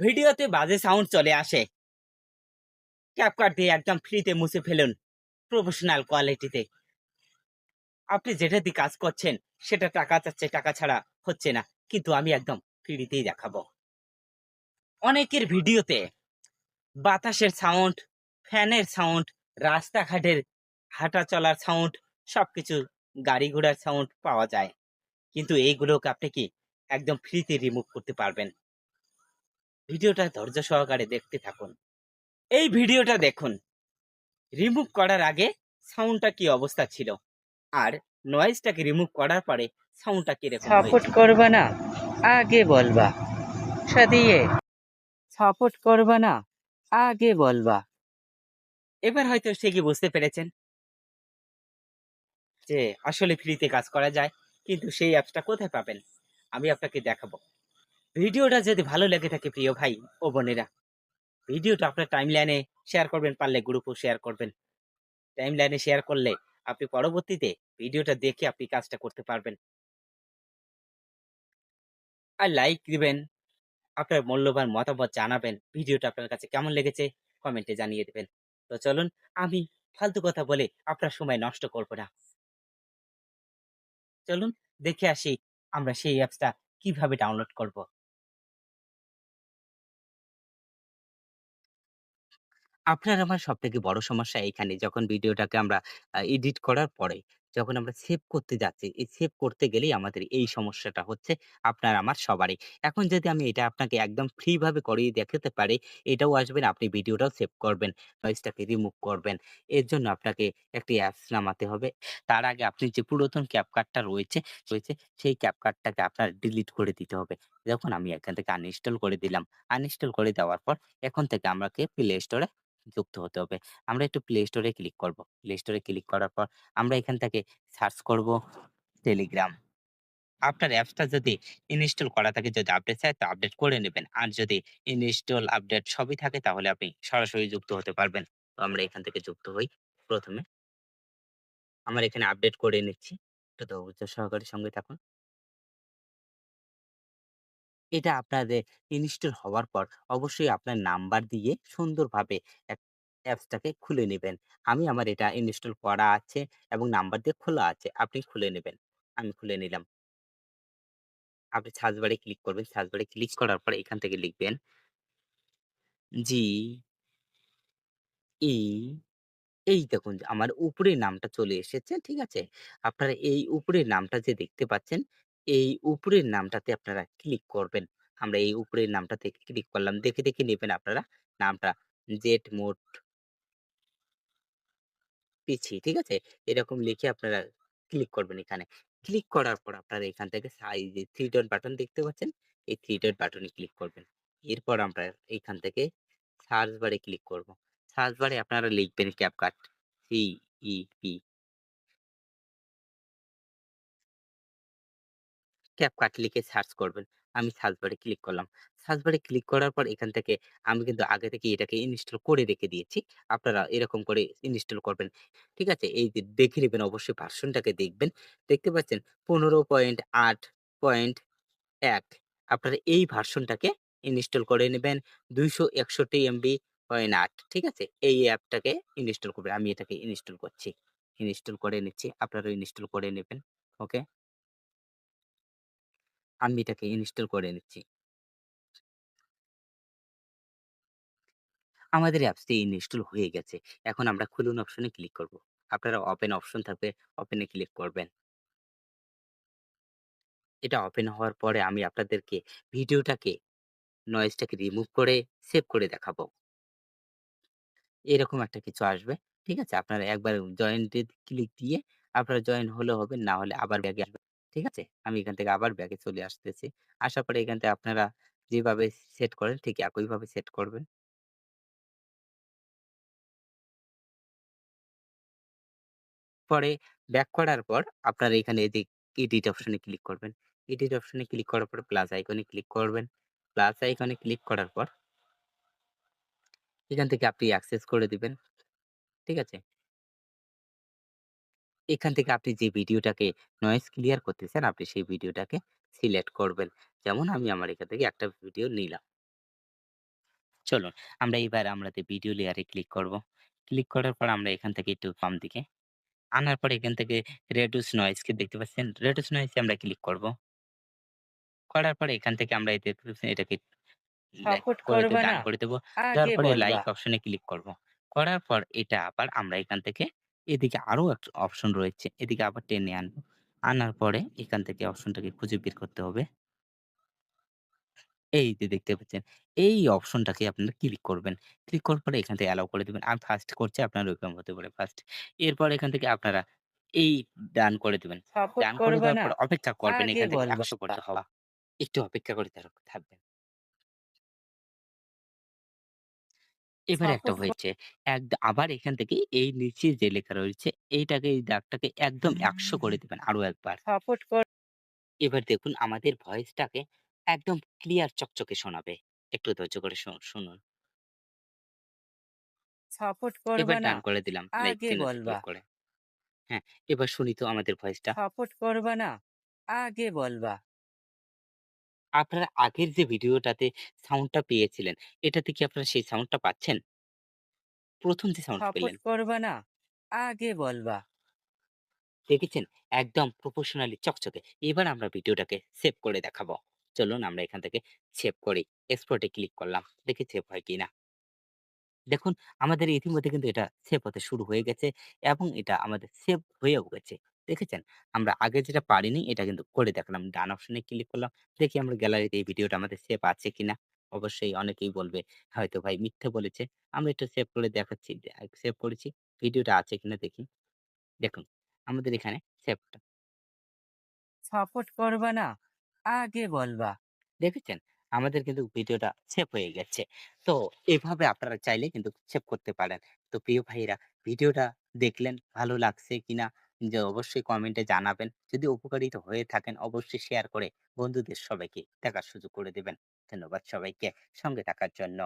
ভিডিওতে বাজে সাউন্ড চলে আসে। ক্যাপকাট দিয়ে একদম ফ্রিতে মুছে ফেলুন প্রফেশনাল কোয়ালিটিতে আপনি যেটা দিয়ে কাজ করছেন, সেটা টাকা চাচ্ছে, টাকা ছাড়া হচ্ছে না। কিন্তু আমি একদম ফ্রিতেই দেখাবো। অনেকের ভিডিওতে বাতাসের সাউন্ড ফ্যানের সাউন্ড রাস্তাঘাটের হাঁটা চলার সাউন্ড সবকিছু গাড়ি ঘোড়ার সাউন্ড পাওয়া যায়। কিন্তু এইগুলোকে আপনি কি একদম ফ্রিতে রিমুভ করতে পারবেন। ভিডিওটা ধৈর্য সহকারে দেখতে থাকুন। এই ভিডিওটা দেখুন। রিমুভ করার আগে সাউন্ডটা কি অবস্থা ছিল? আর নয়েজটাকে রিমুভ করার পরে সাউন্ডটা কীরকম সাপোর্ট করবা না? আগে বলবা। সাদিয়ে। সাপোর্ট করবা না? আগে বলবা। এবার হয়তো সে কি বুঝতে পেরেছেন? যে আসলে ফ্রিতে কাজ করা যায় কিন্তু সেই অ্যাপসটা কোথায় পাবেন? আমি আপনাকে দেখাবো। ভিডিওটা যদি ভালো লেগে থাকে প্রিয় ভাই ও বোনেরা, ভিডিওটা আপনার টাইম লাইনে শেয়ার করবেন, পারলে গ্রুপও শেয়ার করবেন। টাইম লাইনে শেয়ার করলে আপনি পরবর্তীতে ভিডিওটা দেখে আপনি কাজটা করতে পারবেন। আর লাইক দিবেন, আপনার মূল্যবান মতামত জানাবেন, ভিডিওটা আপনার কাছে কেমন লেগেছে কমেন্টে জানিয়ে দেবেন। তো চলুন, আমি ফালতু কথা বলে আপনার সময় নষ্ট করব না। চলুন, দেখে আসি আমরা সেই অ্যাপসটা কীভাবে ডাউনলোড করব। আপনার আমার সব থেকে বড় সমস্যা এইখানে যখন ভিডিওটাকে আমরা এডিট করার পরে যখন আমরা সেভ করতে যাচ্ছি, এই সেভ করতে গেলেই আমাদের এই সমস্যাটা হচ্ছে আপনার, আমার, সবারই। এখন যদি আমি এটা আপনাকে একদম ফ্রি ভাবে করিয়ে দেখাতে পারি, এটাও আসবেন আপনি ভিডিওটাও সেভ করবেন নয়েজটাকে রিমুভ করবেন। এর জন্য আপনাকে একটি অ্যাপস নামাতে হবে। তার আগে আপনি যে পুরাতন ক্যাপকার্ডটা রয়েছে রয়েছে, সেই ক্যাপকার্ডটাকে আপনার ডিলিট করে দিতে হবে। যখন আমি এখান থেকে আনইনস্টল করে দিলাম আনইনস্টল করে দেওয়ার পর এখন থেকে আমাকে প্লে স্টোরে যুক্ত হতে হবে। আমরা একটু প্লে স্টোরে ক্লিক করব। প্লে স্টোরে ক্লিক করার পর আমরা এখান থেকে সার্চ করব টেলিগ্রাম। আপনার অ্যাপসটা যদি ইনস্টল করা থাকে, যদি আপডেট চায়, তো আপডেট করে নেবেন। আর যদি ইনস্টল আপডেট সবই থাকে, তাহলে আপনি সরাসরি যুক্ত হতে পারবেন। তো আমরা এখান থেকে যুক্ত হই ১ম এ। আমার এখানে আপডেট করে নিচ্ছি। একটু ধৈর্য সহকারে সঙ্গে থাকুন। এটা আপনাদের ইনস্টল হওয়ার পর অবশ্যই আপনার নাম্বার দিয়ে সুন্দরভাবে অ্যাপ অ্যাপসটাকে খুলে নেবেন। আমি আমার এটা ইনস্টল করা আছে এবং নাম্বার দিয়ে খোলা আছে। আপনি খুলে নেবেন। আমি খুলে নিলাম। আপনি সার্চ বারে ক্লিক করবেন। সার্চ বারে ক্লিক করার পর এখান থেকে লিখবেন জি ই এই দেখুন আমার উপরের নামটা চলে এসেছে। ঠিক আছে? আপনারা এই উপরের নামটা যে দেখতে পাচ্ছেন, এই উপরের নামটাতে আপনারা ক্লিক করবেন। আমরা এই উপরের নামটাতে ক্লিক করলাম। দেখে, দেখে নেবেন আপনারা নামটা জেট মোড পিছি। ঠিক আছে? এরকম লিখে আপনারা ক্লিক করবেন এখানে। ক্লিক করার পর আপনারা এখান থেকে সাইজ 3 ডট বাটন দেখতে পাচ্ছেন? এই থ্রি ডট বাটনে ক্লিক করবেন। এরপর আমরা এইখান থেকে সার্চ বারে ক্লিক করব। সার্চ বারে আপনারা লিখবেন CapCut C E P CapCut লিখে সার্চ করবেন। আমি সার্চ বারে ক্লিক করলাম। সার্চ বারে ক্লিক করার পর এখান থেকে আমি কিন্তু আগে থেকে এটাকে ইনস্টল করে রেখে দিয়েছি। আপনারা এরকম করে ইনস্টল করবেন। ঠিক আছে? এই যে দেখে নেবেন, অবশ্যই ভার্সনটাকে দেখবেন। দেখতে পাচ্ছেন ১৫.৮.১ আপনারা এই ভার্সনটাকে ইনস্টল করে নিবেন ২৬১ এমবি পয়েন্ট ৮ ঠিক আছে? এই অ্যাপটাকে ইনস্টল করবেন। আমি এটাকে ইনস্টল করছি। ইনস্টল করে নিচ্ছি। আপনারাও ইনস্টল করে নেবেন। ওকে? আমি এটাকে ইনস্টল করে নিচ্ছি। আমাদের অ্যাপসটি ইনস্টল হয়ে গেছে। এখন আমরা খুলুন অপশনে ক্লিক করব। আপনারা ওপেন অপশন থাকবে, ওপেনে ক্লিক করবেন। এটা ওপেন হওয়ার পরে আমি আপনাদেরকে ভিডিওটাকে নয়েজটাকে রিমুভ করে সেভ করে দেখাবো। এরকম একটা কিছু আসবে। ঠিক আছে? আপনারা একবার জয়েন্ট ক্লিক দিয়ে আপনারা জয়েন হলে হবে, না হলে আবার ব্যাকে আসবেন। ঠিক আছে? আমি এখান থেকে আবার ব্যাকে চলে আসতেছি। আসার পরে এখান থেকে আপনারা যেভাবে সেট করেন ঠিক একইভাবে সেট করবেন। পরে ব্যাক করার পর আপনারা এখানে এই যে এডিট অপশনে ক্লিক করবেন। এডিট অপশনে ক্লিক করার পর প্লাস আইকনে ক্লিক করবেন। প্লাস আইকনে ক্লিক করার পর এখান থেকে আপনি অ্যাক্সেস করে দিবেন। ঠিক আছে? এখান থেকে আপনি যে ভিডিওটাকে নয়েজ ক্লিয়ার করতে চান, আপনি সেই ভিডিওটাকে সিলেক্ট করবেন। যেমন আমি আমার এখান থেকে একটা ভিডিও নিলাম। চলুন আমরা এবার আমাদের ভিডিও লেয়ারে ক্লিক করব। ক্লিক করার পর আমরা এখান থেকে একটু বাম দিকে আনার পরে এখান থেকে reduce noise কে দেখতে পাচ্ছেন? reduce noise এ আমরা ক্লিক করব। করার পরে এখান থেকে আমরা পাচ্ছেন এটাকে সাপোর্ট করে দেব করবা ডান না? করে দেব। দেওয়ার আগে পরে বলবা। লাইক অপশনে ক্লিক করব। করার পর এটা আবার আমরা এখান থেকে এদিকে আরও একটা অপশন রয়েছে। এদিকে আবার টেনে আনব। আনার পরে এখান থেকে অপশনটাকে খুঁজে বের করতে হবে। এই যে দেখতে পাচ্ছেন। এই অপশনটাকে আপনারা ক্লিক করবেন। ক্লিক করার পরে এখান থেকে অ্যালাও করে দিবেন। আমি ফার্স্ট করছি আপনার ওরকম হতে পারে ফার্স্ট। এরপর এখান থেকে আপনারা এই ডান করে দিবেন। সাপোর্ট ডান করে করবা দেওয়ার না? পর অপেক্ষা করবেন আগে এখান থেকে বলবা। ১০০ করতে হওয়া। একটু অপেক্ষা করে থাক থাকবেন। এবারে একটা হয়েছে। এক আবার এখান থেকে এই নিচে যে লেখা রয়েছে এইটাকে এই দাগটাকে একদম ১০০ করে দিবেন আরও একবার। সাপোর্ট কর এবার দেখুন আমাদের ভয়েসটাকে একদম ক্লিয়ার চকচকে শোনাবে। একটু ধৈর্য করে শু শুনুন। সাপোর্ট এবার না? ডান করে দিলাম লাইক আগে বলবা। করে। হ্যাঁ, এবার শুনি তো আমাদের ভয়েসটা। সাপোর্ট করবা না? আগে বলবা। আপনারা আগের যে ভিডিওটাতে সাউন্ডটা পেয়েছিলেন, এটাতে কি আপনারা সেই সাউন্ডটা পাচ্ছেন? ১ম যে সাপোর্ট পেলেন, করবা না? আগে বলবা। দেখেছেন? একদম প্রফেশনালি চকচকে। এবার আমরা ভিডিওটাকে সেভ করে দেখাবো। চলুন আমরা এখান থেকে সেভ করি। এক্সপোর্ট এ ক্লিক করলাম। দেখি সেভ হয় কিনা। দেখুন আমাদের ইতিমধ্যে কিন্তু এটা সেভ হতে শুরু হয়ে গেছে এবং এটা আমাদের সেভ হয়েও গেছে। দেখেছেন? আমরা আগে যেটা পারিনি এটা কিন্তু করে দেখালাম। ডান অপশনে ক্লিক করলাম। দেখি আমরা গ্যালারিতে এই ভিডিওটা আমাদের সেভ আছে কিনা। অবশ্যই অনেকেই বলবে হয়তো ভাই মিথ্যে বলেছে। আমরা একটু সেভ করে দেখাচ্ছি। সেভ করেছি। ভিডিওটা আছে কিনা দেখি। দেখুন আমাদের এখানে সেভটা সাপোর্ট করবা না? আগে বলবা। দেখেছেন? আমাদের কিন্তু ভিডিওটা সেভ হয়ে গেছে। তো এভাবে আপনারা চাইলে কিন্তু সেভ করতে পারেন। তো প্রিয় ভাইয়েরা ভিডিওটা দেখলেন, ভালো লাগছে কিনা যে অবশ্যই কমেন্টে জানাবেন। যদি উপকারিত হয়ে থাকেন, অবশ্যই শেয়ার করে বন্ধুদের সবাইকে দেখার সুযোগ করে দেবেন। ধন্যবাদ সবাইকে সঙ্গে থাকার জন্য।